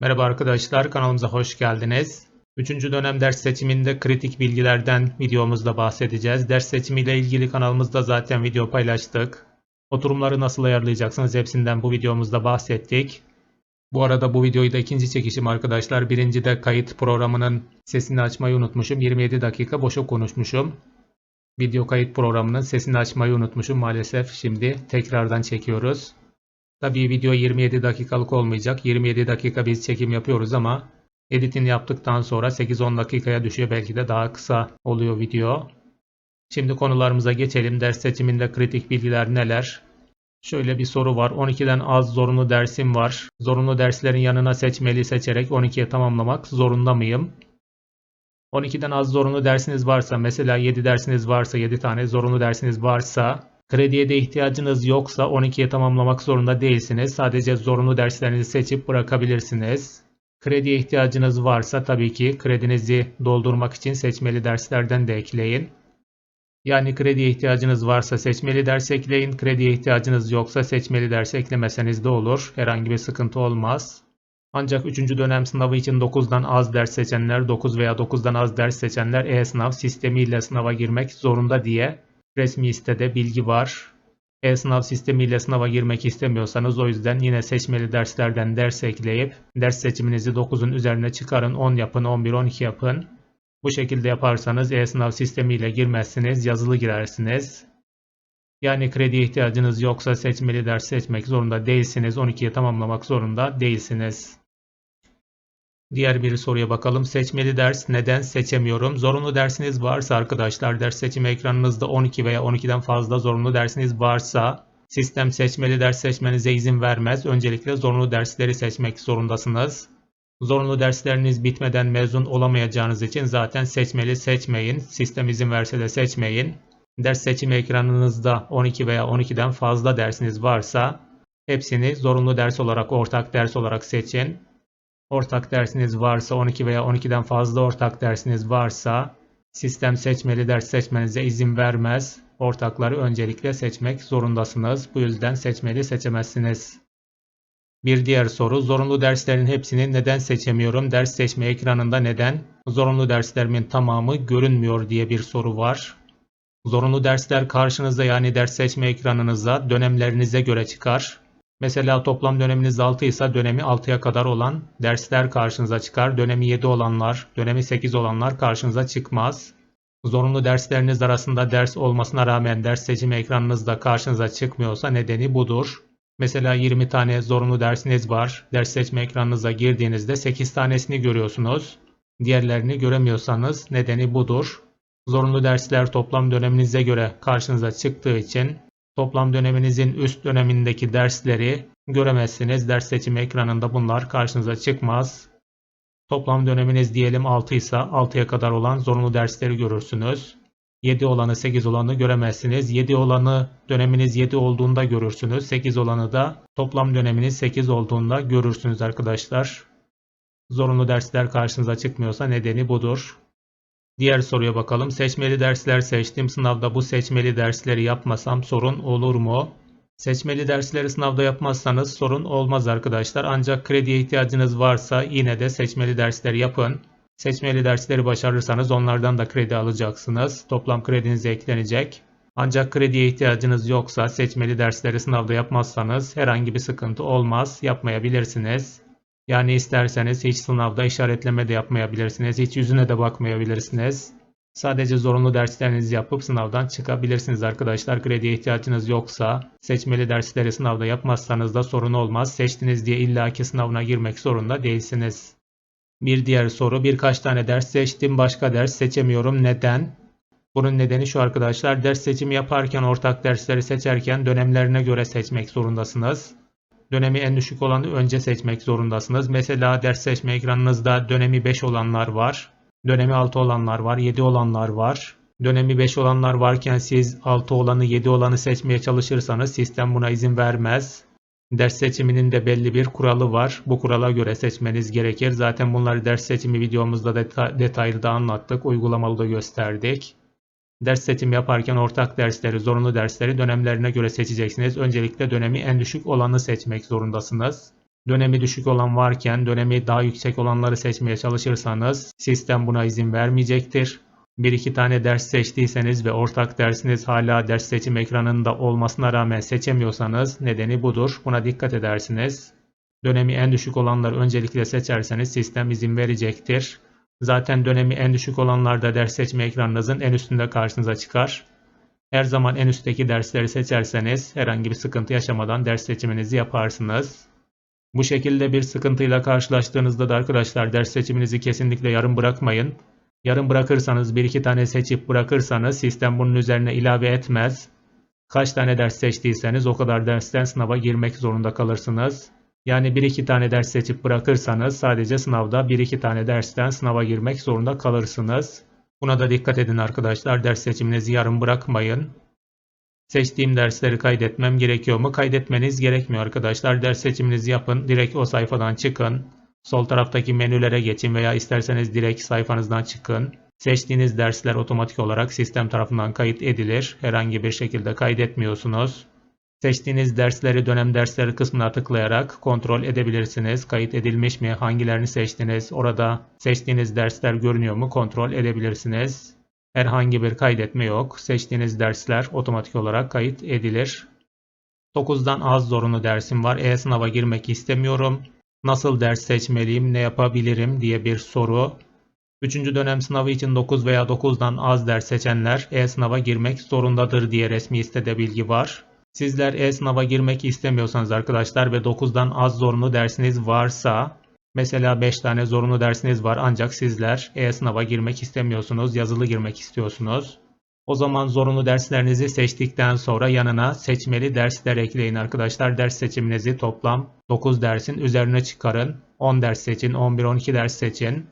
Merhaba arkadaşlar, kanalımıza hoş geldiniz. Üçüncü dönem ders seçiminde kritik bilgilerden videomuzda bahsedeceğiz. Ders seçimiyle ilgili kanalımızda zaten video paylaştık. Oturumları nasıl ayarlayacaksınız hepsinden bu videomuzda bahsettik. Bu arada bu videoyu da ikinci çekişim arkadaşlar. Birinci de kayıt programının sesini açmayı unutmuşum. 27 dakika boşa konuşmuşum. Video kayıt programının sesini açmayı unutmuşum maalesef. Şimdi tekrardan çekiyoruz. Tabii video 27 dakikalık olmayacak. 27 dakika biz çekim yapıyoruz ama editini yaptıktan sonra 8-10 dakikaya düşüyor. Belki de daha kısa oluyor video. Şimdi konularımıza geçelim. Ders seçiminde kritik bilgiler neler? Şöyle bir soru var. 12'den az zorunlu dersim var. Zorunlu derslerin yanına seçmeli seçerek 12'ye tamamlamak zorunda mıyım? 12'den az zorunlu dersiniz varsa, mesela 7 dersiniz varsa, 7 tane zorunlu dersiniz varsa, krediye de ihtiyacınız yoksa 12'ye tamamlamak zorunda değilsiniz. Sadece zorunlu derslerinizi seçip bırakabilirsiniz. Krediye ihtiyacınız varsa tabii ki kredinizi doldurmak için seçmeli derslerden de ekleyin. Yani krediye ihtiyacınız varsa seçmeli ders ekleyin. Krediye ihtiyacınız yoksa seçmeli ders eklemeseniz de olur. Herhangi bir sıkıntı olmaz. Ancak 3. dönem sınavı için 9'dan az ders seçenler, 9 veya 9'dan az ders seçenler e-sınav sistemiyle sınava girmek zorunda diye resmi sitede bilgi var. E-sınav sistemiyle sınava girmek istemiyorsanız o yüzden yine seçmeli derslerden ders ekleyip ders seçiminizi 9'un üzerine çıkarın, 10 yapın, 11, 12 yapın. Bu şekilde yaparsanız e-sınav sistemiyle girmezsiniz, yazılı girersiniz. Yani krediye ihtiyacınız yoksa seçmeli ders seçmek zorunda değilsiniz. 12'ye tamamlamak zorunda değilsiniz. Diğer bir soruya bakalım. Seçmeli ders neden seçemiyorum? Zorunlu dersiniz varsa arkadaşlar ders seçimi ekranınızda 12 veya 12'den fazla zorunlu dersiniz varsa sistem seçmeli ders seçmenize izin vermez. Öncelikle zorunlu dersleri seçmek zorundasınız. Zorunlu dersleriniz bitmeden mezun olamayacağınız için zaten seçmeli seçmeyin. Sistem izin verse de seçmeyin. Ders seçimi ekranınızda 12 veya 12'den fazla dersiniz varsa hepsini zorunlu ders olarak, ortak ders olarak seçin. Ortak dersiniz varsa 12 veya 12'den fazla ortak dersiniz varsa sistem seçmeli ders seçmenize izin vermez. Ortakları öncelikle seçmek zorundasınız. Bu yüzden seçmeli seçemezsiniz. Bir diğer soru zorunlu derslerin hepsini neden seçemiyorum? Ders seçme ekranında neden zorunlu derslerimin tamamı görünmüyor diye bir soru var. Zorunlu dersler karşınızda yani ders seçme ekranınıza dönemlerinize göre çıkar. Mesela toplam döneminiz 6 ise dönemi 6'ya kadar olan dersler karşınıza çıkar. Dönemi 7 olanlar, dönemi 8 olanlar karşınıza çıkmaz. Zorunlu dersleriniz arasında ders olmasına rağmen ders seçimi ekranınızda karşınıza çıkmıyorsa nedeni budur. Mesela 20 tane zorunlu dersiniz var. Ders seçme ekranınıza girdiğinizde 8 tanesini görüyorsunuz. Diğerlerini göremiyorsanız nedeni budur. Zorunlu dersler toplam döneminize göre karşınıza çıktığı için toplam döneminizin üst dönemindeki dersleri göremezsiniz. Ders seçimi ekranında bunlar karşınıza çıkmaz. Toplam döneminiz diyelim 6 ise 6'ya kadar olan zorunlu dersleri görürsünüz. 7 olanı 8 olanı göremezsiniz. 7 olanı döneminiz 7 olduğunda görürsünüz. 8 olanı da toplam döneminiz 8 olduğunda görürsünüz arkadaşlar. Zorunlu dersler karşınıza çıkmıyorsa nedeni budur. Diğer soruya bakalım. Seçmeli dersler seçtim. Sınavda bu seçmeli dersleri yapmasam sorun olur mu? Seçmeli dersleri sınavda yapmazsanız sorun olmaz arkadaşlar. Ancak krediye ihtiyacınız varsa yine de seçmeli dersleri yapın. Seçmeli dersleri başarırsanız onlardan da kredi alacaksınız. Toplam kredinize eklenecek. Ancak krediye ihtiyacınız yoksa seçmeli dersleri sınavda yapmazsanız herhangi bir sıkıntı olmaz. Yapmayabilirsiniz. Yani isterseniz hiç sınavda işaretleme de yapmayabilirsiniz. Hiç yüzüne de bakmayabilirsiniz. Sadece zorunlu derslerinizi yapıp sınavdan çıkabilirsiniz arkadaşlar. Krediye ihtiyacınız yoksa seçmeli dersleri sınavda yapmazsanız da sorun olmaz. Seçtiniz diye illaki sınavına girmek zorunda değilsiniz. Bir diğer soru birkaç tane ders seçtim başka ders seçemiyorum neden? Bunun nedeni şu arkadaşlar ders seçimi yaparken ortak dersleri seçerken dönemlerine göre seçmek zorundasınız. Dönemi en düşük olanı önce seçmek zorundasınız. Mesela ders seçme ekranınızda dönemi 5 olanlar var. Dönemi 6 olanlar var, 7 olanlar var. Dönemi 5 olanlar varken siz 6 olanı 7 olanı seçmeye çalışırsanız sistem buna izin vermez. Ders seçiminin de belli bir kuralı var. Bu kurala göre seçmeniz gerekir. Zaten bunları ders seçimi videomuzda deta detaylı da anlattık. Uygulamalı da gösterdik. Ders seçim yaparken ortak dersleri, zorunlu dersleri dönemlerine göre seçeceksiniz. Öncelikle dönemi en düşük olanı seçmek zorundasınız. Dönemi düşük olan varken dönemi daha yüksek olanları seçmeye çalışırsanız sistem buna izin vermeyecektir. Bir iki tane ders seçtiyseniz ve ortak dersiniz hala ders seçim ekranında olmasına rağmen seçemiyorsanız nedeni budur. Buna dikkat edersiniz. Dönemi en düşük olanları öncelikle seçerseniz sistem izin verecektir. Zaten dönemi en düşük olanlarda ders seçme ekranınızın en üstünde karşınıza çıkar. Her zaman en üstteki dersleri seçerseniz herhangi bir sıkıntı yaşamadan ders seçiminizi yaparsınız. Bu şekilde bir sıkıntıyla karşılaştığınızda da arkadaşlar ders seçiminizi kesinlikle yarım bırakmayın. Yarım bırakırsanız bir iki tane seçip bırakırsanız sistem bunun üzerine ilave etmez. Kaç tane ders seçtiyseniz o kadar dersten sınava girmek zorunda kalırsınız. Yani bir iki tane ders seçip bırakırsanız sadece sınavda bir iki tane dersten sınava girmek zorunda kalırsınız. Buna da dikkat edin arkadaşlar. Ders seçiminizi yarım bırakmayın. Seçtiğim dersleri kaydetmem gerekiyor mu? Kaydetmeniz gerekmiyor arkadaşlar. Ders seçiminizi yapın. Direkt o sayfadan çıkın. Sol taraftaki menülere geçin veya isterseniz direkt sayfanızdan çıkın. Seçtiğiniz dersler otomatik olarak sistem tarafından kayıt edilir. Herhangi bir şekilde kaydetmiyorsunuz. Seçtiğiniz dersleri dönem dersleri kısmına tıklayarak kontrol edebilirsiniz. Kayıt edilmiş mi? Hangilerini seçtiniz? Orada seçtiğiniz dersler görünüyor mu? Kontrol edebilirsiniz. Herhangi bir kaydetme yok. Seçtiğiniz dersler otomatik olarak kayıt edilir. 9'dan az zorunlu dersim var. E-sınava girmek istemiyorum. Nasıl ders seçmeliyim? Ne yapabilirim? diye bir soru. 3. dönem sınavı için 9 veya 9'dan az ders seçenler e-sınava girmek zorundadır diye resmi sitede bilgi var. Sizler e-sınava girmek istemiyorsanız arkadaşlar ve 9'dan az zorunlu dersiniz varsa mesela 5 tane zorunlu dersiniz var ancak sizler e-sınava girmek istemiyorsunuz, yazılı girmek istiyorsunuz. O zaman zorunlu derslerinizi seçtikten sonra yanına seçmeli dersler ekleyin arkadaşlar. Ders seçiminizi toplam 9 dersin üzerine çıkarın. 10 ders seçin, 11-12 ders seçin.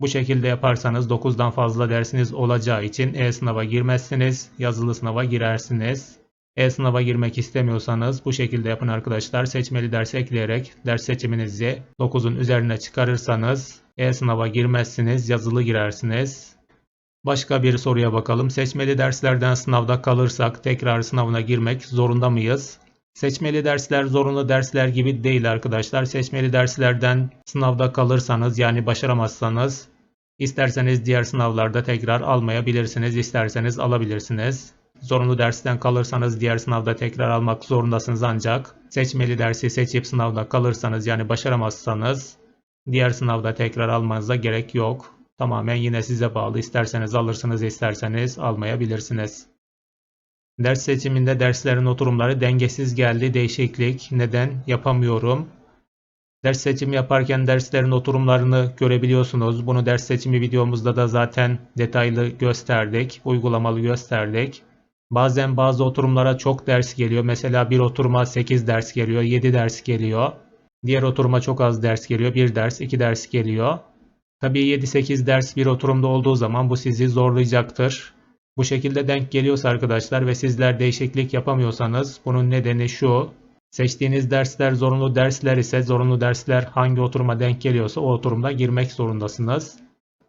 Bu şekilde yaparsanız 9'dan fazla dersiniz olacağı için e-sınava girmezsiniz, yazılı sınava girersiniz. E-sınava girmek istemiyorsanız bu şekilde yapın arkadaşlar. Seçmeli ders ekleyerek ders seçiminizi 9'un üzerine çıkarırsanız e-sınava girmezsiniz, yazılı girersiniz. Başka bir soruya bakalım. Seçmeli derslerden sınavda kalırsak tekrar sınavına girmek zorunda mıyız? Seçmeli dersler zorunlu dersler gibi değil arkadaşlar. Seçmeli derslerden sınavda kalırsanız yani başaramazsanız isterseniz diğer sınavlarda tekrar almayabilirsiniz, isterseniz alabilirsiniz. Zorunlu dersten kalırsanız diğer sınavda tekrar almak zorundasınız ancak seçmeli dersi seçip sınavda kalırsanız yani başaramazsanız diğer sınavda tekrar almanıza gerek yok. Tamamen yine size bağlı. İsterseniz alırsınız, isterseniz almayabilirsiniz. Ders seçiminde derslerin oturumları dengesiz geldi. Değişiklik. Neden? Yapamıyorum. Ders seçimi yaparken derslerin oturumlarını görebiliyorsunuz. Bunu ders seçimi videomuzda da zaten detaylı gösterdik. Uygulamalı gösterdik. Bazen bazı oturumlara çok ders geliyor. Mesela bir oturuma 8 ders geliyor, 7 ders geliyor. Diğer oturuma çok az ders geliyor. 1 ders, 2 ders geliyor. Tabii 7-8 ders bir oturumda olduğu zaman bu sizi zorlayacaktır. Bu şekilde denk geliyorsa arkadaşlar ve sizler değişiklik yapamıyorsanız bunun nedeni şu. Seçtiğiniz dersler zorunlu dersler ise zorunlu dersler hangi oturuma denk geliyorsa o oturumda girmek zorundasınız.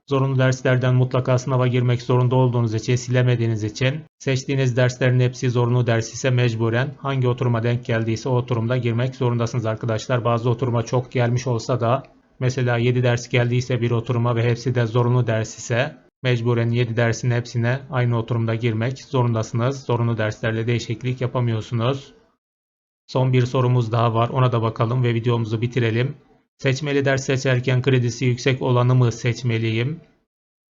Zorunlu derslerden mutlaka sınava girmek zorunda olduğunuz için silemediğiniz için seçtiğiniz derslerin hepsi zorunlu ders ise mecburen hangi oturuma denk geldiyse o oturumda girmek zorundasınız arkadaşlar. Bazı oturuma çok gelmiş olsa da mesela 7 ders geldiyse bir oturuma ve hepsi de zorunlu ders ise mecburen 7 dersin hepsine aynı oturumda girmek zorundasınız. Zorunlu derslerle değişiklik yapamıyorsunuz. Son bir sorumuz daha var ona da bakalım ve videomuzu bitirelim. Seçmeli ders seçerken kredisi yüksek olanı mı seçmeliyim?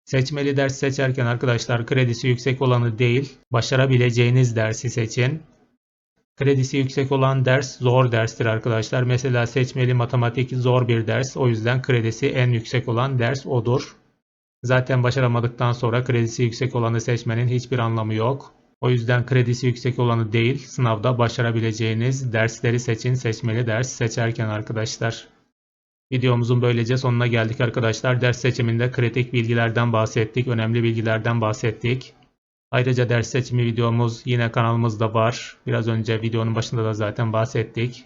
Seçmeli ders seçerken arkadaşlar kredisi yüksek olanı değil, başarabileceğiniz dersi seçin. Kredisi yüksek olan ders zor derstir arkadaşlar. Mesela seçmeli matematik zor bir ders. O yüzden kredisi en yüksek olan ders odur. Zaten başaramadıktan sonra kredisi yüksek olanı seçmenin hiçbir anlamı yok. O yüzden kredisi yüksek olanı değil, sınavda başarabileceğiniz dersleri seçin seçmeli ders seçerken arkadaşlar. Videomuzun böylece sonuna geldik arkadaşlar. Ders seçiminde kritik bilgilerden bahsettik, önemli bilgilerden bahsettik. Ayrıca ders seçimi videomuz yine kanalımızda var. Biraz önce videonun başında da zaten bahsettik.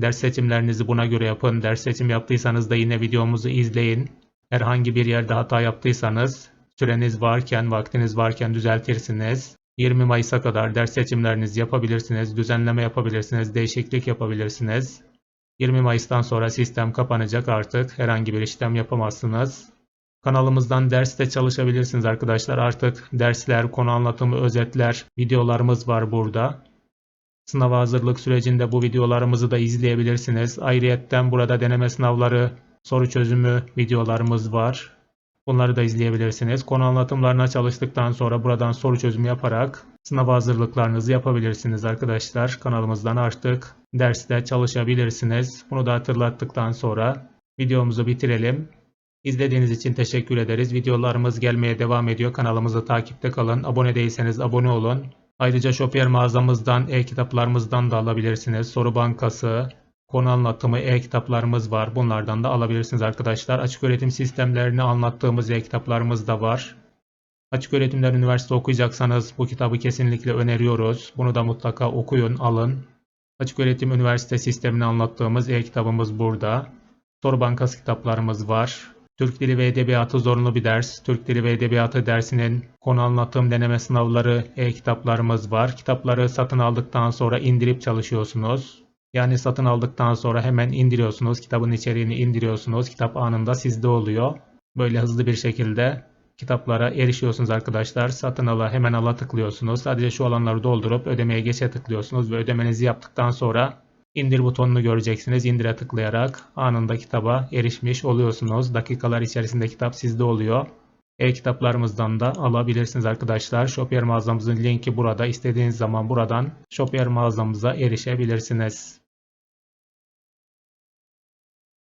Ders seçimlerinizi buna göre yapın. Ders seçim yaptıysanız da yine videomuzu izleyin. Herhangi bir yerde hata yaptıysanız süreniz varken, vaktiniz varken düzeltirsiniz. 20 Mayıs'a kadar ders seçimlerinizi yapabilirsiniz, düzenleme yapabilirsiniz, değişiklik yapabilirsiniz. 20 Mayıs'tan sonra sistem kapanacak artık. Herhangi bir işlem yapamazsınız. Kanalımızdan derste çalışabilirsiniz arkadaşlar. Artık dersler, konu anlatımı, özetler, videolarımız var burada. Sınava hazırlık sürecinde bu videolarımızı da izleyebilirsiniz. Ayrıyetten burada deneme sınavları, soru çözümü videolarımız var. Bunları da izleyebilirsiniz. Konu anlatımlarına çalıştıktan sonra buradan soru çözümü yaparak sınav hazırlıklarınızı yapabilirsiniz arkadaşlar. Kanalımızdan artık derste çalışabilirsiniz. Bunu da hatırlattıktan sonra videomuzu bitirelim. İzlediğiniz için teşekkür ederiz. Videolarımız gelmeye devam ediyor. Kanalımızı takipte kalın. Abone değilseniz abone olun. Ayrıca Shopier mağazamızdan e-kitaplarımızdan da alabilirsiniz. Soru bankası, konu anlatımı e-kitaplarımız var. Bunlardan da alabilirsiniz arkadaşlar. Açık öğretim sistemlerini anlattığımız e-kitaplarımız da var. Açık öğretimden üniversite okuyacaksanız bu kitabı kesinlikle öneriyoruz. Bunu da mutlaka okuyun, alın. Açık öğretim üniversite sistemini anlattığımız e-kitabımız burada. Soru bankası kitaplarımız var. Türk Dili ve Edebiyatı zorunlu bir ders. Türk Dili ve Edebiyatı dersinin konu anlatım deneme sınavları e-kitaplarımız var. Kitapları satın aldıktan sonra indirip çalışıyorsunuz. Yani satın aldıktan sonra hemen indiriyorsunuz. Kitabın içeriğini indiriyorsunuz. Kitap anında sizde oluyor. Böyle hızlı bir şekilde kitaplara erişiyorsunuz arkadaşlar. Satın ala hemen ala tıklıyorsunuz. Sadece şu alanları doldurup ödemeye geçe tıklıyorsunuz ve ödemenizi yaptıktan sonra indir butonunu göreceksiniz. İndire tıklayarak anında kitaba erişmiş oluyorsunuz. Dakikalar içerisinde kitap sizde oluyor. E-kitaplarımızdan da alabilirsiniz arkadaşlar. Shopier mağazamızın linki burada. İstediğiniz zaman buradan Shopier mağazamıza erişebilirsiniz.